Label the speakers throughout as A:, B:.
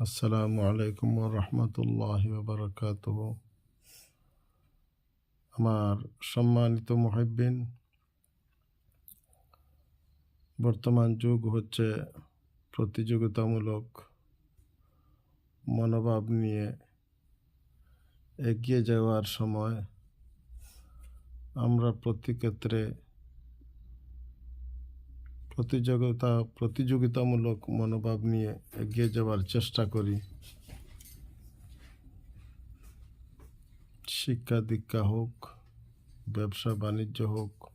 A: আসসালামু আলাইকুম রহমতুল্লাহ বারকাত আমার সম্মানিত মহিবিন বর্তমান যুগ হচ্ছে প্রতিযোগিতামূলক মনোভাব নিয়ে এগিয়ে যাওয়ার সময়। আমরা প্রতি ক্ষেত্রে প্রতিযোগিতা, প্রতিযোগিতামূলক মনোভাব নিয়ে এগিয়ে যাওয়ার চেষ্টা করি। শিক্ষা দীক্ষা হোক, ব্যবসা বাণিজ্য হোক,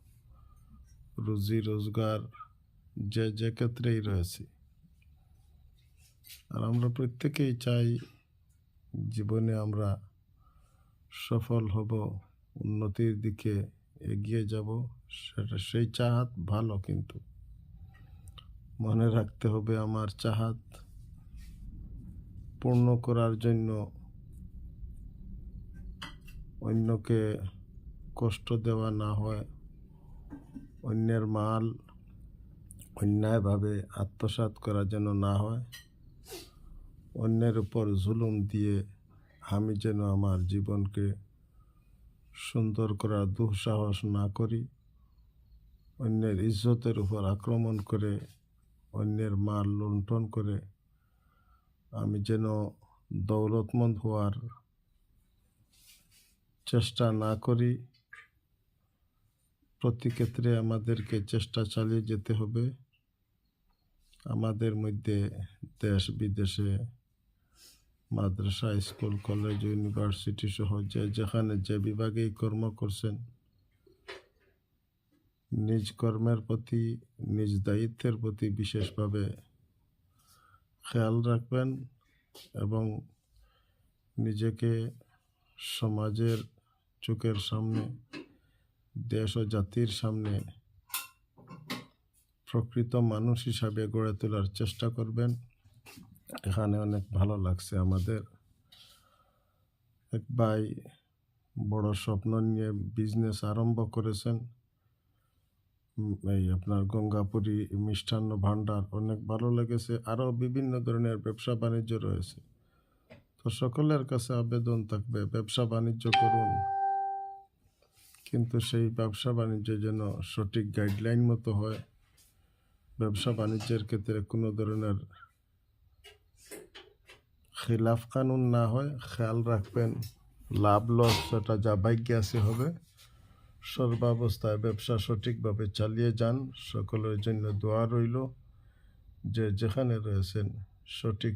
A: রুজি রোজগার, যে যে ক্ষেত্রেই রয়েছে। আর আমরা প্রত্যেকেই চাই জীবনে আমরা সফল হব, উন্নতির দিকে এগিয়ে যাব, সেটা সেই চাহাত ভালো কিন্তু। মনে রাখতে হবে আমার চাহাত পূর্ণ করার জন্য অন্যকে কষ্ট দেওয়া না হয়। অন্যের মাল অন্যায়ভাবে আত্মসাৎ করা যেন না হয়। অন্যের উপর জুলুম দিয়ে আমি যেন আমার জীবনকে সুন্দর করার দুঃসাহস না করি। অন্যের ইজ্জতের উপর আক্রমণ করে অন্যের মাল লুণ্ঠন করে আমি যেন দৌলতমন্দ হওয়ার চেষ্টা না করি, প্রতি ক্ষেত্রে আমাদেরকে চেষ্টা চালিয়ে যেতে হবে। আমাদের মধ্যে দেশ বিদেশে, মাদ্রাসা, স্কুল, কলেজ, ইউনিভার্সিটি সহ যে যেখানে যে বিভাগেই কর্ম করছেন নিজ কর্মের প্রতি, নিজ দায়িত্বের প্রতি বিশেষভাবে খেয়াল রাখবেন এবং নিজেকে সমাজের চোখের সামনে, দেশ ও জাতির সামনে প্রকৃত মানুষ হিসাবে গড়ে তোলার চেষ্টা করবেন। এখানে অনেক ভালো লাগছে আমাদের। এক ভাই বড় স্বপ্ন নিয়ে বিজনেস আরম্ভ করেছেন। এই আপনার গঙ্গাপুরী মিষ্টান্ন ভাণ্ডার অনেক ভালো লেগেছে। আরও বিভিন্ন ধরনের ব্যবসা বাণিজ্য রয়েছে। তো সকলের কাছে আবেদন থাকবে, ব্যবসা বাণিজ্য করুন। কিন্তু সেই ব্যবসা বাণিজ্য যেন সঠিক গাইডলাইন মতো হয়। ব্যবসা বাণিজ্যের ক্ষেত্রে কোনো ধরনের খিলাফ কানুন না হয়। খেয়াল রাখবেন লাভ লস সেটা যা ভাগ্যে আছে হবে। সর্বাবস্থায় ব্যবসা সঠিকভাবে চালিয়ে যান। সকলের জন্য দোয়া রইল। যে যেখানে রয়েছেন সঠিক